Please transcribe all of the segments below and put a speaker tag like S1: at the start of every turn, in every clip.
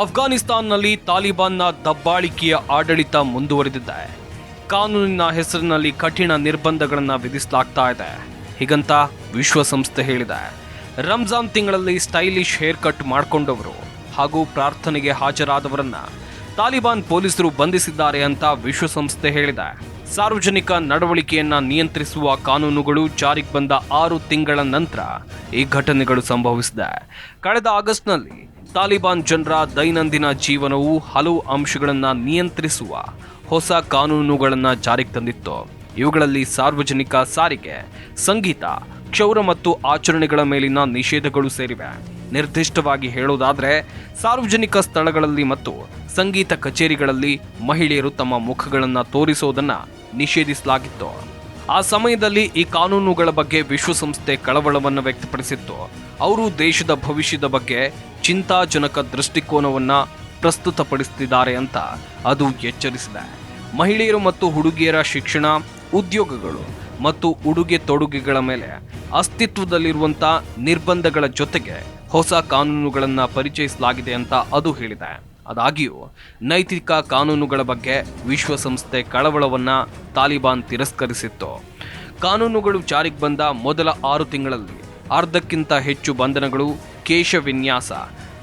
S1: ಅಫ್ಘಾನಿಸ್ತಾನ್ನಲ್ಲಿ ತಾಲಿಬಾನ್ನ ದಬ್ಬಾಳಿಕೆಯ ಆಡಳಿತ ಮುಂದುವರೆದಿದೆ. ಕಾನೂನಿನ ಹೆಸರಿನಲ್ಲಿ ಕಠಿಣ ನಿರ್ಬಂಧಗಳನ್ನು ವಿಧಿಸಲಾಗ್ತಾ ಇದೆ. ಹೀಗಂತ ವಿಶ್ವಸಂಸ್ಥೆ ಹೇಳಿದೆ. ರಂಜಾನ್ ತಿಂಗಳಲ್ಲಿ ಸ್ಟೈಲಿಶ್ ಹೇರ್ ಕಟ್ ಮಾಡಿಕೊಂಡವರು ಹಾಗೂ ಪ್ರಾರ್ಥನೆಗೆ ಹಾಜರಾದವರನ್ನ ತಾಲಿಬಾನ್ ಪೊಲೀಸರು ಬಂಧಿಸಿದ್ದಾರೆ ಅಂತ ವಿಶ್ವಸಂಸ್ಥೆ ಹೇಳಿದೆ. ಸಾರ್ವಜನಿಕ ನಡವಳಿಕೆಯನ್ನ ನಿಯಂತ್ರಿಸುವ ಕಾನೂನುಗಳು ಜಾರಿಗೆ ಬಂದ ಆರು ತಿಂಗಳ ನಂತರ ಈ ಘಟನೆಗಳು ಸಂಭವಿಸಿದೆ. ಕಳೆದ ಆಗಸ್ಟ್ನಲ್ಲಿ ತಾಲಿಬಾನ್ ಜನರ ದೈನಂದಿನ ಜೀವನವು ಹಲವು ಅಂಶಗಳನ್ನು ನಿಯಂತ್ರಿಸುವ ಹೊಸ ಕಾನೂನುಗಳನ್ನು ಜಾರಿಗೆ ತಂದಿತ್ತು. ಇವುಗಳಲ್ಲಿ ಸಾರ್ವಜನಿಕ ಸಾರಿಗೆ, ಸಂಗೀತ, ಕ್ಷೌರ ಮತ್ತು ಆಚರಣೆಗಳ ಮೇಲಿನ ನಿಷೇಧಗಳು ಸೇರಿವೆ. ನಿರ್ದಿಷ್ಟವಾಗಿ ಹೇಳೋದಾದರೆ, ಸಾರ್ವಜನಿಕ ಸ್ಥಳಗಳಲ್ಲಿ ಮತ್ತು ಸಂಗೀತ ಕಚೇರಿಗಳಲ್ಲಿ ಮಹಿಳೆಯರು ತಮ್ಮ ಮುಖಗಳನ್ನು ತೋರಿಸುವುದನ್ನು ನಿಷೇಧಿಸಲಾಗಿತ್ತು. ಆ ಸಮಯದಲ್ಲಿ ಈ ಕಾನೂನುಗಳ ಬಗ್ಗೆ ವಿಶ್ವಸಂಸ್ಥೆ ಕಳವಳವನ್ನು ವ್ಯಕ್ತಪಡಿಸಿತ್ತು. ಅವರು ದೇಶದ ಭವಿಷ್ಯದ ಬಗ್ಗೆ ಚಿಂತಾಜನಕ ದೃಷ್ಟಿಕೋನವನ್ನ ಪ್ರಸ್ತುತಪಡಿಸುತ್ತಿದ್ದಾರೆ ಅಂತ ಅದು ಎಚ್ಚರಿಸಿದೆ. ಮಹಿಳೆಯರು ಮತ್ತು ಹುಡುಗಿಯರ ಶಿಕ್ಷಣ, ಉದ್ಯೋಗಗಳು ಮತ್ತು ಉಡುಗೆ ತೊಡುಗೆಗಳ ಮೇಲೆ ಅಸ್ತಿತ್ವದಲ್ಲಿರುವಂಥ ನಿರ್ಬಂಧಗಳ ಜೊತೆಗೆ ಹೊಸ ಕಾನೂನುಗಳನ್ನು ಪರಿಚಯಿಸಲಾಗಿದೆ ಅಂತ ಅದು ಹೇಳಿದೆ. ಆದಾಗ್ಯೂ, ನೈತಿಕ ಕಾನೂನುಗಳ ಬಗ್ಗೆ ವಿಶ್ವಸಂಸ್ಥೆ ಕಳವಳವನ್ನ ತಾಲಿಬಾನ್ ತಿರಸ್ಕರಿಸಿತ್ತು. ಕಾನೂನುಗಳು ಜಾರಿಗೆ ಬಂದ ಮೊದಲ ಆರು ತಿಂಗಳಲ್ಲಿ ಅರ್ಧಕ್ಕಿಂತ ಹೆಚ್ಚು ಬಂಧನಗಳು ಕೇಶ ವಿನ್ಯಾಸ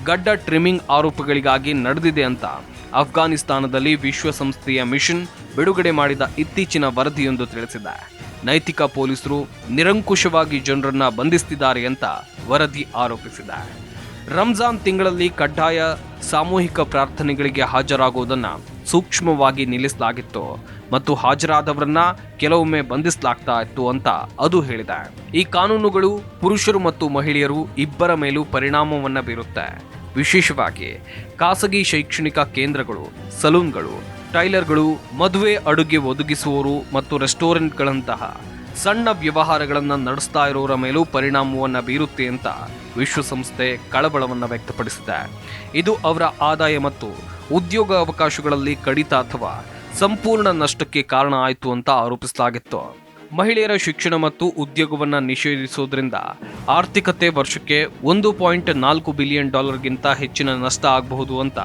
S1: ಗಡ್ಡ ಟ್ರಿಮ್ಮಿಂಗ್ ಆರೋಪಗಳಿಗಾಗಿ ನಡೆದಿದೆ ಅಂತ ಅಫ್ಘಾನಿಸ್ತಾನದಲ್ಲಿ ವಿಶ್ವಸಂಸ್ಥೆಯ ಮಿಷನ್ ಬಿಡುಗಡೆ ಮಾಡಿದ ಇತ್ತೀಚಿನ ವರದಿಯೊಂದು ತಿಳಿಸಿದೆ. ನೈತಿಕ ಪೊಲೀಸರು ನಿರಂಕುಶವಾಗಿ ಜನರನ್ನ ಬಂಧಿಸುತ್ತಿದ್ದಾರೆ ಅಂತ ವರದಿ ಆರೋಪಿಸಿದೆ. ರಂಜಾನ್ ತಿಂಗಳಲ್ಲಿ ಕಡ್ಡಾಯ ಸಾಮೂಹಿಕ ಪ್ರಾರ್ಥನೆಗಳಿಗೆ ಹಾಜರಾಗುವುದನ್ನು ಸೂಕ್ಷ್ಮವಾಗಿ ನಿಲ್ಲಿಸಲಾಗಿತ್ತು. ಮತ್ತು ಹಾಜರಾದವರನ್ನ ಕೆಲವೊಮ್ಮೆ ಬಂಧಿಸಲಾಗ್ತಾ ಇತ್ತು ಅಂತ ಅದು ಹೇಳಿದೆ. ಈ ಕಾನೂನುಗಳು ಪುರುಷರು ಮತ್ತು ಮಹಿಳೆಯರು ಇಬ್ಬರ ಮೇಲೂ ಪರಿಣಾಮವನ್ನ ಬೀರುತ್ತೆ. ವಿಶೇಷವಾಗಿ ಖಾಸಗಿ ಶೈಕ್ಷಣಿಕ ಕೇಂದ್ರಗಳು, ಸಲೂನ್ಗಳು, ಟೈಲರ್ಗಳು, ಮದುವೆ ಅಡುಗೆ ಒದಗಿಸುವವರು ಮತ್ತು ರೆಸ್ಟೋರೆಂಟ್ಗಳಂತಹ ಸಣ್ಣ ವ್ಯವಹಾರಗಳನ್ನು ನಡೆಸ್ತಾ ಇರೋರ ಮೇಲೂ ಪರಿಣಾಮವನ್ನು ಬೀರುತ್ತೆ ಅಂತ ವಿಶ್ವಸಂಸ್ಥೆ ಕಳವಳವನ್ನು ವ್ಯಕ್ತಪಡಿಸಿದೆ. ಇದು ಅವರ ಆದಾಯ ಮತ್ತು ಉದ್ಯೋಗ ಅವಕಾಶಗಳಲ್ಲಿ ಕಡಿತ ಅಥವಾ ಸಂಪೂರ್ಣ ನಷ್ಟಕ್ಕೆ ಕಾರಣ ಆಯಿತು ಅಂತ ಆರೋಪಿಸಲಾಗಿತ್ತು. ಮಹಿಳೆಯರ ಶಿಕ್ಷಣ ಮತ್ತು ಉದ್ಯೋಗವನ್ನು ನಿಷೇಧಿಸುವುದರಿಂದ ಆರ್ಥಿಕತೆ ವರ್ಷಕ್ಕೆ ಒಂದು ಪಾಯಿಂಟ್ ನಾಲ್ಕು ಬಿಲಿಯನ್ ಡಾಲರ್ಗಿಂತ ಹೆಚ್ಚಿನ ನಷ್ಟ ಆಗಬಹುದು ಅಂತ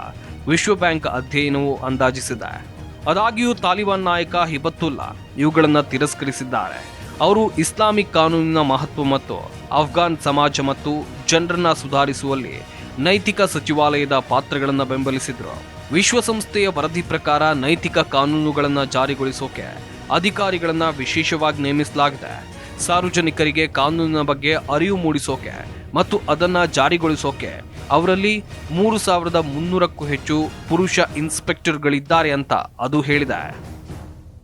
S1: ವಿಶ್ವ ಬ್ಯಾಂಕ್ ಅಧ್ಯಯನವು ಅಂದಾಜಿಸಿದೆ. ಆದಾಗ್ಯೂ ತಾಲಿಬಾನ್ ನಾಯಕ ಹಿಬತ್ತುಲ್ಲಾ ಇವುಗಳನ್ನು ತಿರಸ್ಕರಿಸಿದ್ದಾರೆ. ಅವರು ಇಸ್ಲಾಮಿಕ್ ಕಾನೂನಿನ ಮಹತ್ವ ಮತ್ತು ಅಫ್ಘಾನ್ ಸಮಾಜ ಮತ್ತು ಜನರನ್ನ ಸುಧಾರಿಸುವಲ್ಲಿ ನೈತಿಕ ಸಚಿವಾಲಯದ ಪಾತ್ರಗಳನ್ನು ಬೆಂಬಲಿಸಿದ್ರು. ವಿಶ್ವಸಂಸ್ಥೆಯ ವರದಿ ಪ್ರಕಾರ ನೈತಿಕ ಕಾನೂನುಗಳನ್ನು ಜಾರಿಗೊಳಿಸೋಕೆ ಅಧಿಕಾರಿಗಳನ್ನು ವಿಶೇಷವಾಗಿ ನೇಮಿಸಲಾಗಿದೆ. ಸಾರ್ವಜನಿಕರಿಗೆ ಕಾನೂನಿನ ಬಗ್ಗೆ ಅರಿವು ಮೂಡಿಸೋಕೆ ಮತ್ತು ಅದನ್ನು ಜಾರಿಗೊಳಿಸೋಕೆ ಅವರಲ್ಲಿ ಮೂರು ಸಾವಿರದ ಮುನ್ನೂರಕ್ಕೂ ಹೆಚ್ಚು ಪುರುಷ ಇನ್ಸ್ಪೆಕ್ಟರ್ಗಳಿದ್ದಾರೆ ಅಂತ ಅದು ಹೇಳಿದೆ.